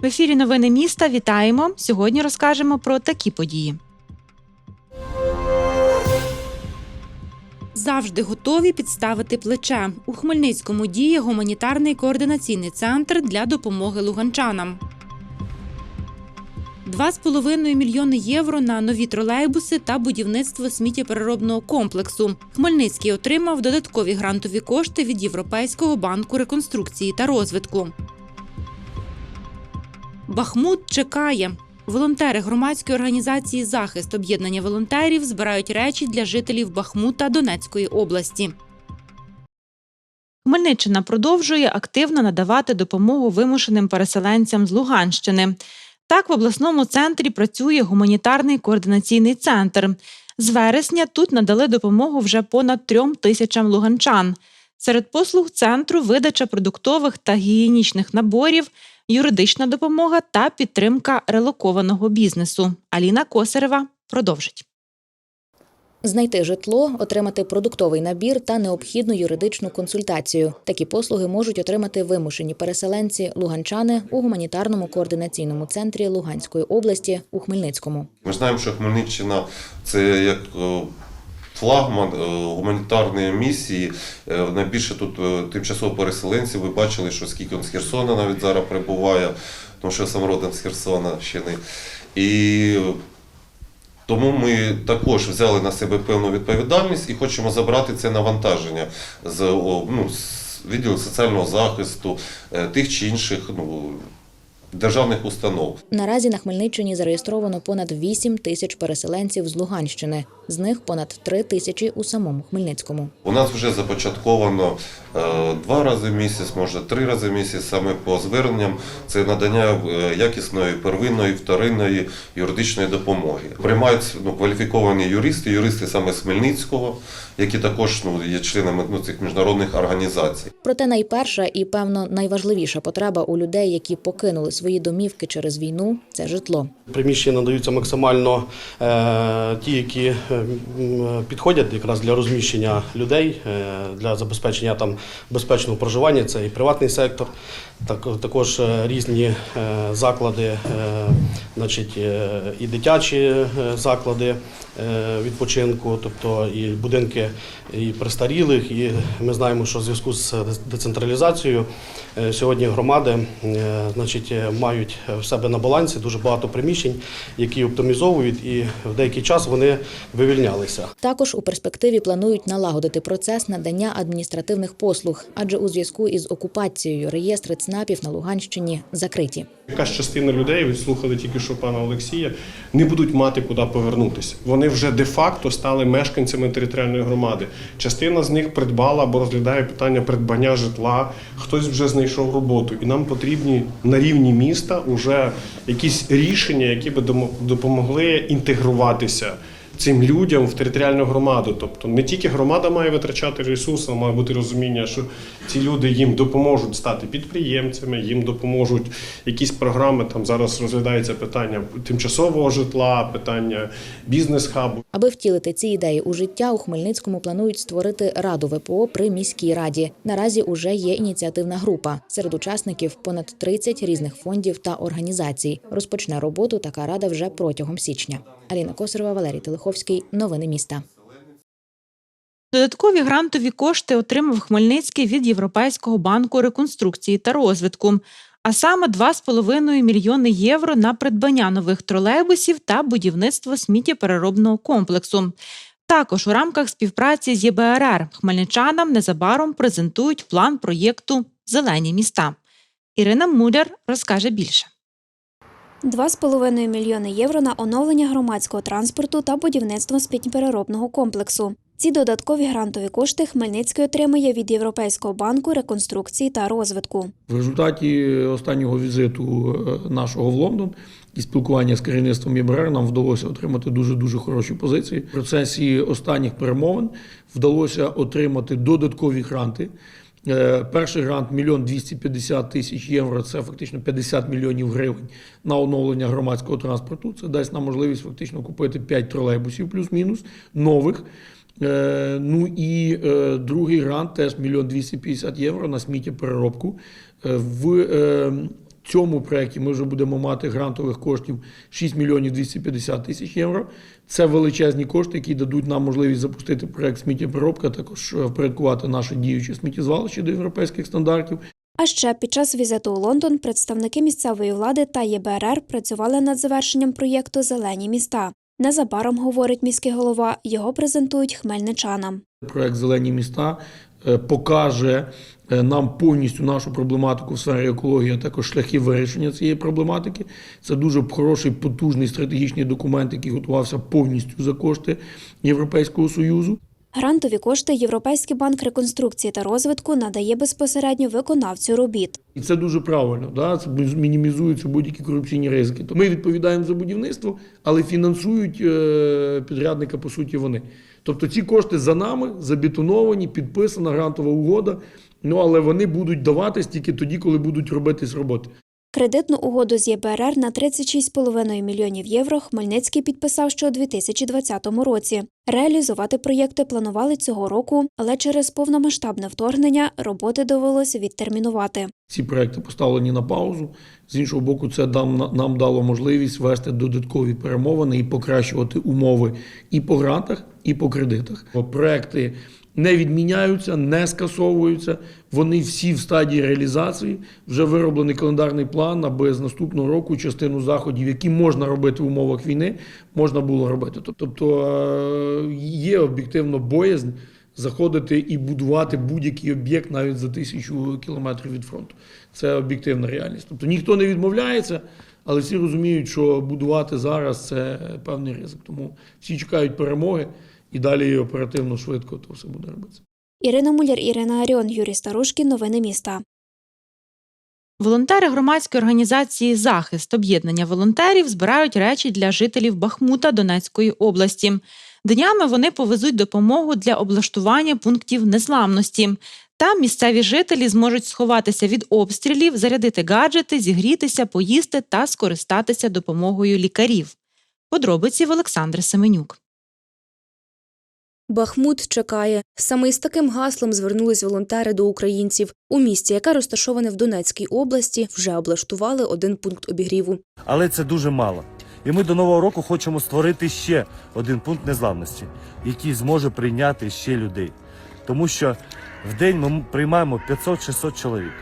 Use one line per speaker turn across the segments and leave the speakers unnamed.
В ефірі Новини міста вітаємо. Сьогодні розкажемо про такі події. Завжди готові підставити плече. У Хмельницькому діє гуманітарний координаційний центр для допомоги луганчанам. 2,5 мільйони євро на нові тролейбуси та будівництво сміттєпереробного комплексу. Хмельницький отримав додаткові грантові кошти від Європейського банку реконструкції та розвитку. Бахмут чекає. Волонтери громадської організації Захист об'єднання волонтерів збирають речі для жителів Бахмута Донецької області. Хмельниччина продовжує активно надавати допомогу вимушеним переселенцям з Луганщини. Так, в обласному центрі працює гуманітарний координаційний центр. З вересня тут надали допомогу вже понад трьом тисячам луганчан. Серед послуг центру видача продуктових та гігієнічних наборів, юридична допомога та підтримка релокованого бізнесу. Аліна Косарева продовжить.
Знайти житло, отримати продуктовий набір та необхідну юридичну консультацію. Такі послуги можуть отримати вимушені переселенці луганчани у гуманітарному координаційному центрі Луганської області у Хмельницькому.
Ми знаємо, що Хмельниччина це як флагман е, гуманітарної місії. Е, Найбільше тут е, тимчасово переселенців. Ви бачили, що скільки з Херсона навіть зараз прибуває, тому що я сам родом з Херсонщини. І тому ми також взяли на себе певну відповідальність і хочемо забрати це навантаження з, ну, з відділу соціального захисту, тих чи інших ну, державних установ.
Наразі на Хмельниччині зареєстровано понад 8 тисяч переселенців з Луганщини. З них понад 3 тисячі у самому Хмельницькому.
У нас вже започатковано е, два рази в місяць, може три рази в місяць, саме по зверненням. Це надання е, якісної первинної, вторинної юридичної допомоги. Приймають ну, кваліфіковані юристи, юристи саме з Хмельницького, які також ну, є членами ну, цих міжнародних організацій.
Проте найперша і певно найважливіша потреба у людей, які покинули свої домівки через війну, це житло.
Приміщення надаються максимально е, ті, які е, підходять якраз для розміщення людей, е, для забезпечення там безпечного проживання. Це і приватний сектор, також е, різні е, заклади, е, значить, і дитячі заклади відпочинку, тобто і будинки і престарілих. І ми знаємо, що в зв'язку з децентралізацією сьогодні громади значить, мають в себе на балансі дуже багато приміщень, які оптимізовують, і в деякий час вони вивільнялися.
Також у перспективі планують налагодити процес надання адміністративних послуг, адже у зв'язку із окупацією реєстри ЦНАПів на Луганщині закриті.
Якась частина людей, ви слухали тільки що пана Олексія, не будуть мати куди повернутися. Вони вже де-факто стали мешканцями територіальної громади. Частина з них придбала або розглядає питання придбання житла, хтось вже знайшов роботу. І нам потрібні на рівні міста вже якісь рішення, які би допомогли інтегруватися. Цим людям в територіальну громаду, тобто не тільки громада має витрачати ресурси, має бути розуміння, що ці люди їм допоможуть стати підприємцями, їм допоможуть якісь програми. Там зараз розглядається питання тимчасового житла, питання бізнес-хабу.
Аби втілити ці ідеї у життя, у Хмельницькому планують створити раду ВПО при міській раді. Наразі уже є ініціативна група. Серед учасників понад 30 різних фондів та організацій. Розпочне роботу така рада вже протягом січня. Аліна Косарова, Валерій Телеховський. Новини міста.
Додаткові грантові кошти отримав Хмельницький від Європейського банку реконструкції та розвитку, а саме 2,5 мільйони євро на придбання нових тролейбусів та будівництво сміттєпереробного комплексу. Також у рамках співпраці з ЄБРР хмельничанам незабаром презентують план проєкту Зелені міста. Ірина Муляр розкаже більше.
2,5 мільйони євро на оновлення громадського транспорту та будівництво сміттєпереробного комплексу. Ці додаткові грантові кошти Хмельницький отримує від Європейського банку реконструкції та розвитку.
В результаті останнього візиту е, нашого в Лондон і спілкування з керівництвом ЄБРР нам вдалося отримати дуже дуже хороші позиції. В процесі останніх перемовин вдалося отримати додаткові гранти, Перший грант 1 250 тисяч євро. Це фактично 50 мільйонів гривень на оновлення громадського транспорту. Це дасть нам можливість фактично купити 5 тролейбусів плюс-мінус нових. Е, Ну і е, другий грант теж 1 250 євро на сміттєпереробку. Е, В е, цьому проєкті ми вже будемо мати грантових коштів 6 мільйонів 250 тисяч євро. Це величезні кошти, які дадуть нам можливість запустити проєкт сміттєпереробка, також е, впорядкувати наше діюче сміттєзвалище до європейських стандартів.
А ще під час візиту у Лондон представники місцевої влади та ЄБРР працювали над завершенням проєкту Зелені міста. Незабаром, говорить міський голова, його презентують хмельничанам.
Проект Зелені міста покаже е, нам повністю нашу проблематику в сфері екології, а також шляхи вирішення цієї проблематики. Це дуже хороший, потужний стратегічний документ, який готувався повністю за кошти Європейського союзу.
Грантові кошти Європейський банк реконструкції та розвитку надає безпосередньо виконавцю робіт.
І це дуже правильно. Да? Це мінімізуються будь-які корупційні ризики. То ми відповідаємо за будівництво, але фінансують е, підрядника, по суті, вони. Тобто ці кошти за нами, забетоновані, підписана грантова угода, ну але вони будуть даватись тільки тоді, коли будуть робитись роботи.
Кредитну угоду з ЄБРР на 36,5 мільйонів євро Хмельницький підписав ще у 2020 році. Реалізувати проєкти планували цього року, але через повномасштабне вторгнення роботи довелося відтермінувати.
Ці проекти поставлені на паузу. З іншого боку, це нам, нам дало можливість вести додаткові перемовини і покращувати умови і по грантах, і по кредитах. Проекти не відміняються, не скасовуються. Вони всі в стадії реалізації. Вже вироблений календарний план, аби з наступного року частину заходів, які можна робити в умовах війни, можна було робити. Тобто е, є об'єктивно боязнь заходити і будувати будь-який об'єкт навіть за тисячу кілометрів від фронту. Це об'єктивна реальність. Тобто ніхто не відмовляється, але всі розуміють, що будувати зараз це певний ризик. Тому всі чекають перемоги і далі оперативно швидко то все буде робитися.
Ірина Муляр, Ірина Аріон, Юрій Старушкін. Новини міста.
Волонтери громадської організації Захист об'єднання волонтерів збирають речі для жителів Бахмута Донецької області. Днями вони повезуть допомогу для облаштування пунктів незламності. Там місцеві жителі зможуть сховатися від обстрілів, зарядити гаджети, зігрітися, поїсти та скористатися допомогою лікарів. Подробиці в Олександри Семенюк.
Бахмут чекає. Саме із таким гаслом звернулись волонтери до українців. У місті, яке розташоване в Донецькій області, вже облаштували один пункт обігріву.
але це дуже мало. І ми до нового року хочемо створити ще один пункт незламності, який зможе прийняти ще людей. Тому що в день ми приймаємо 500-600 чоловік,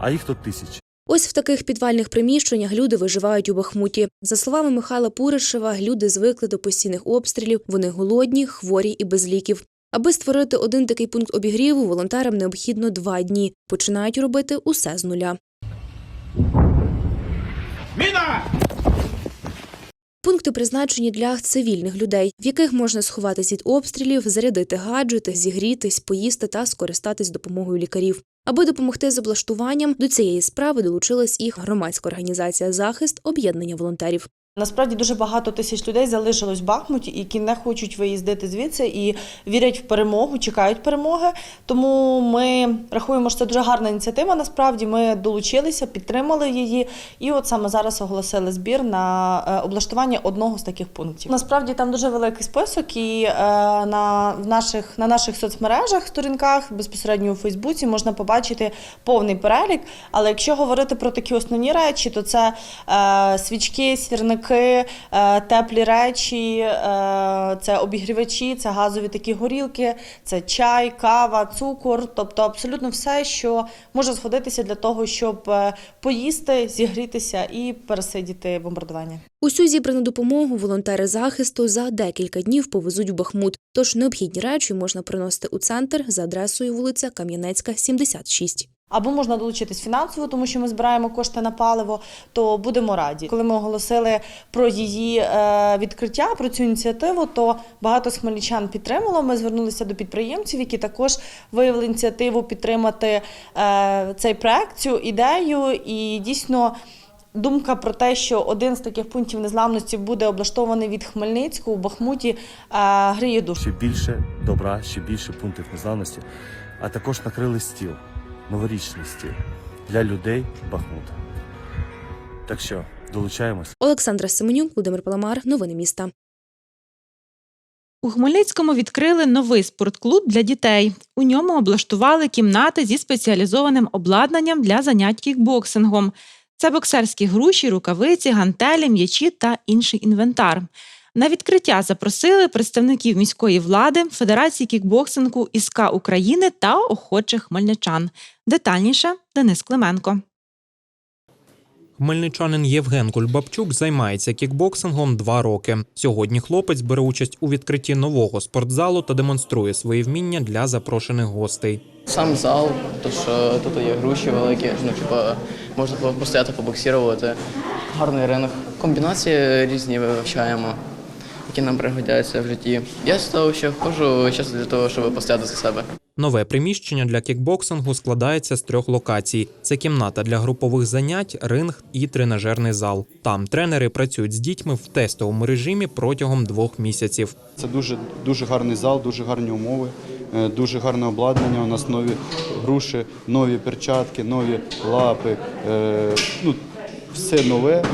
а їх тут тисячі.
Ось в таких підвальних приміщеннях люди виживають у Бахмуті. За словами Михайла Пуришева, люди звикли до постійних обстрілів, вони голодні, хворі і без ліків. Аби створити один такий пункт обігріву, волонтерам необхідно два дні. Починають робити усе з нуля. Пункти призначені для цивільних людей, в яких можна сховатись від обстрілів, зарядити гаджети, зігрітись, поїсти та скористатись допомогою лікарів. Аби допомогти з облаштуванням, до цієї справи долучилась і громадська організація Захист об'єднання волонтерів.
Насправді дуже багато тисяч людей залишилось в Бахмуті, які не хочуть виїздити звідси і вірять в перемогу, чекають перемоги. Тому ми рахуємо, що це дуже гарна ініціатива. Насправді ми долучилися, підтримали її, і от саме зараз оголосили збір на е, облаштування одного з таких пунктів. Насправді там дуже великий список, і е, на наших на наших соцмережах, сторінках безпосередньо у Фейсбуці можна побачити повний перелік. Але якщо говорити про такі основні речі, то це е, свічки, сірники, е, теплі речі, е, це обігрівачі, це газові такі горілки, це чай, кава, цукор, тобто абсолютно все, що може згодитися для того, щоб е, поїсти, зігрітися і пересидіти бомбардування.
Усю зібрану допомогу волонтери захисту за декілька днів повезуть в Бахмут. Тож необхідні речі можна приносити у центр за адресою вулиця Кам'янецька, 76.
Або можна долучитись фінансово, тому що ми збираємо кошти на паливо, то будемо раді. Коли ми оголосили про її е, відкриття, про цю ініціативу, то багато з хмельничан підтримало. Ми звернулися до підприємців, які також виявили ініціативу підтримати е, цей проект, цю ідею. І дійсно думка про те, що один з таких пунктів незламності буде облаштований від Хмельницького у Бахмуті, е, гріє душу.
Ще більше добра, ще більше пунктів незламності. а також накрили стіл, новорічний стіл для людей Бахмута. Так що долучаємось.
Олександра Семенюк, Володимир Паламар. Новини міста.
У Хмельницькому відкрили новий спортклуб для дітей. У ньому облаштували кімнати зі спеціалізованим обладнанням для занять кікбоксингом. Це боксерські груші, рукавиці, гантелі, м'ячі та інший інвентар. На відкриття запросили представників міської влади, Федерації кікбоксингу ІСК України та охочих хмельничан. Детальніше Денис Клименко.
Хмельничанин Євген Кульбабчук займається кікбоксингом два роки. Сьогодні хлопець бере участь у відкритті нового спортзалу та демонструє свої вміння для запрошених гостей.
Сам зал, то що тут є груші великі, ну типа можна постояти, побоксірувати. Гарний ринок. Комбінації різні вивчаємо, які нам пригодяться в житті. Я з того, що ходжу часто для того, щоб постояти за себе.
Нове приміщення для кікбоксингу складається з трьох локацій: це кімната для групових занять, ринг і тренажерний зал. Там тренери працюють з дітьми в тестовому режимі протягом двох місяців.
Це дуже дуже гарний зал, дуже гарні умови, е, дуже гарне обладнання. У нас нові груші, нові перчатки, нові лапи. е, Ну, все нове.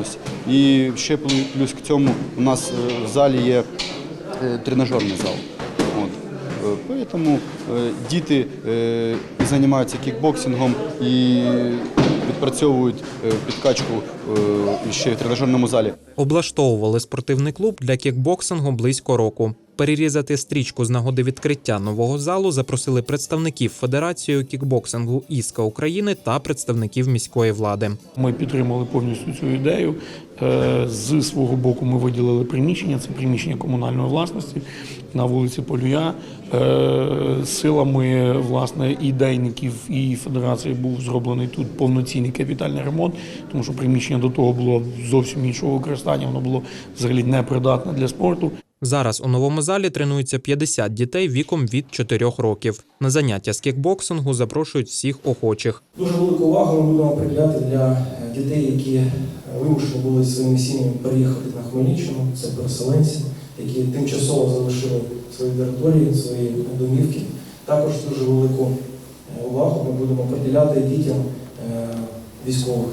Ось. І ще плю- плюс к цьому у нас е, в залі є е, тренажерний зал. От. Е, Тому діти займаються кікбоксингом і відпрацьовують підкачку ще в тренажерному залі.
Облаштовували спортивний клуб для кікбоксингу близько року. Перерізати стрічку з нагоди відкриття нового залу запросили представників Федерації кікбоксингу Іска України та представників міської влади.
Ми підтримали повністю цю ідею. Е, З свого боку ми виділили приміщення, це приміщення комунальної власності на вулиці Полюя. Е, Силами власне ідейників і федерації був зроблений тут повноцінний капітальний ремонт, тому що приміщення до того було зовсім іншого використання, воно було взагалі непридатне для спорту.
Зараз у новому залі тренуються 50 дітей віком від 4 років. На заняття з кікбоксингу запрошують всіх охочих.
Дуже велику увагу ми будемо приділяти для е, дітей, які е, вимушені були зі своїми сім'ями переїхати на Хмельниччину. Це переселенці, які тимчасово залишили свої території, свої домівки. Також дуже велику е, увагу ми будемо приділяти дітям військових,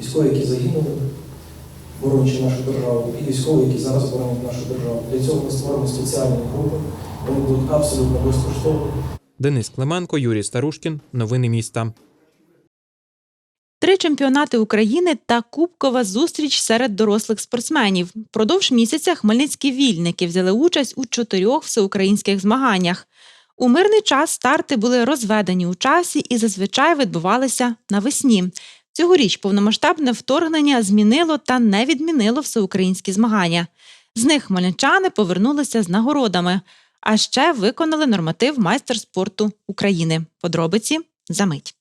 військові, які загинули, боронячи нашу державу, і військові, які зараз боронять нашу державу. Для цього ми створимо спеціальні групи. Вони будуть абсолютно безкоштовні.
Денис Клименко, Юрій Старушкін. Новини міста.
Три чемпіонати України та кубкова зустріч серед дорослих спортсменів. Продовж місяця хмельницькі вільники взяли участь у чотирьох всеукраїнських змаганнях. У мирний час старти були розведені у часі і зазвичай відбувалися навесні. Цьогоріч повномасштабне вторгнення змінило та не відмінило всеукраїнські змагання. З них хмельничани повернулися з нагородами, а ще виконали норматив майстер спорту України. Подробиці за мить.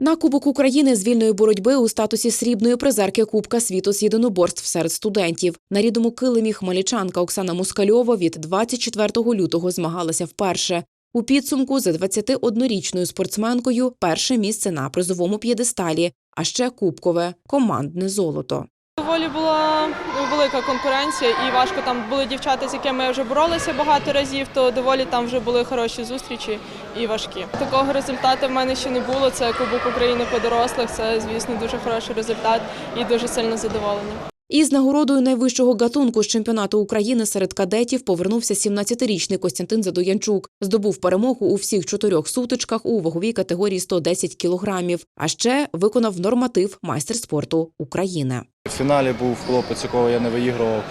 На Кубок України з вільної боротьби у статусі срібної призерки Кубка світу з єдиноборств серед студентів. На рідному килимі хмельничанка Оксана Москальова від 24 лютого змагалася вперше. У підсумку за 21-річною спортсменкою перше місце на призовому п'єдесталі, а ще кубкове командне золото.
Доволі була велика конкуренція, і важко там були дівчата, з якими я вже боролася багато разів, то доволі там вже були хороші зустрічі і важкі. Такого результату в мене ще не було. Це Кубок України по дорослих. Це, звісно, дуже хороший результат і дуже сильно задоволена.
Із нагородою найвищого гатунку з чемпіонату України серед кадетів повернувся 17-річний Костянтин Задоянчук. Здобув перемогу у всіх чотирьох сутичках у ваговій категорії 110 кілограмів. А ще виконав норматив майстер спорту України.
В фіналі був хлопець, якого я не виігрував.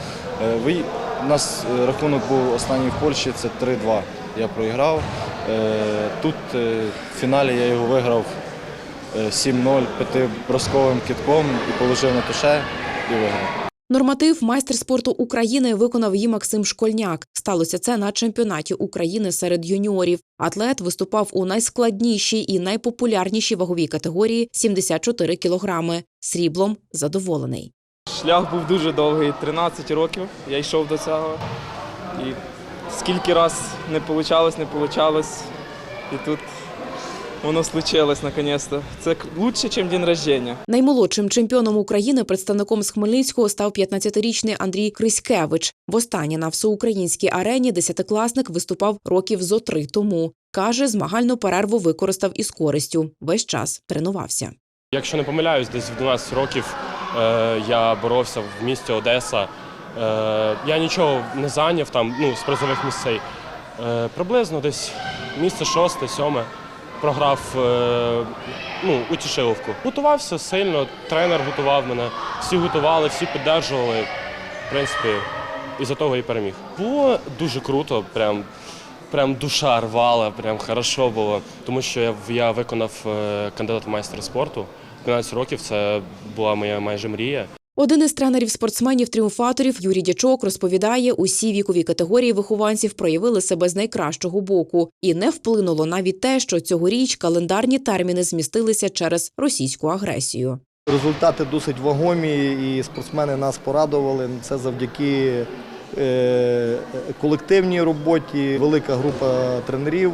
Е, ви- У нас е, рахунок був останній в Польщі, це 3-2. Я проіграв. Е, Тут е, в фіналі я його виграв е, 7-0 п'ятибросковим китком і положив на туше і виграв.
Норматив майстер спорту України виконав і Максим Школьняк. Сталося це на чемпіонаті України серед юніорів. Атлет виступав у найскладнішій і найпопулярнішій ваговій категорії 74 кілограми. Сріблом задоволений.
Шлях був дуже довгий, 13 років я йшов до цього. І скільки раз не вийшло, не вийшло. І тут воно случилось наконець-то. Це краще, ніж день рождення.
Наймолодшим чемпіоном України представником з Хмельницького став 15-річний Андрій Криськевич. Востаннє на всеукраїнській арені десятикласник виступав років зо три тому. Каже, змагальну перерву використав із користю. Весь час тренувався.
Якщо не помиляюсь, десь в 12 років е, я боровся в місті Одеса. Е, я нічого не зайняв там ну, з призових місцей. Е, приблизно десь місце шосте, сьоме. Програв е, ну, у Тішиловку. Готувався сильно, тренер готував мене, всі готували, всі піддержували. В принципі, і за того і переміг. Було дуже круто, прям, прям душа рвала, прям хорошо було. Тому що я, я виконав е, кандидат в майстер спорту. 15 років це була моя майже мрія.
Один із тренерів спортсменів-тріумфаторів Юрій Дячок розповідає, усі вікові категорії вихованців проявили себе з найкращого боку, і не вплинуло навіть те, що цьогоріч календарні терміни змістилися через російську агресію.
Результати досить вагомі, і спортсмени нас порадували. Це завдяки е, колективній роботі. Велика група тренерів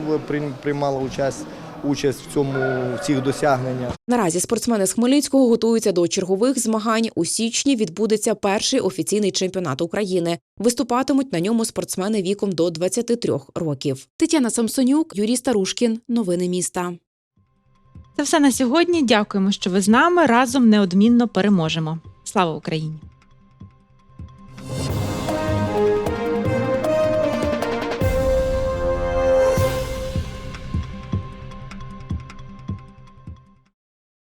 приймала участь, участь в цьому в цих досягненнях.
Наразі спортсмени з Хмельницького готуються до чергових змагань. У січні відбудеться перший офіційний чемпіонат України. Виступатимуть на ньому спортсмени віком до 23 років. Тетяна Самсонюк, Юрій Старушкін. Новини міста.
Це все на сьогодні. Дякуємо, що ви з нами. Разом неодмінно переможемо. Слава Україні!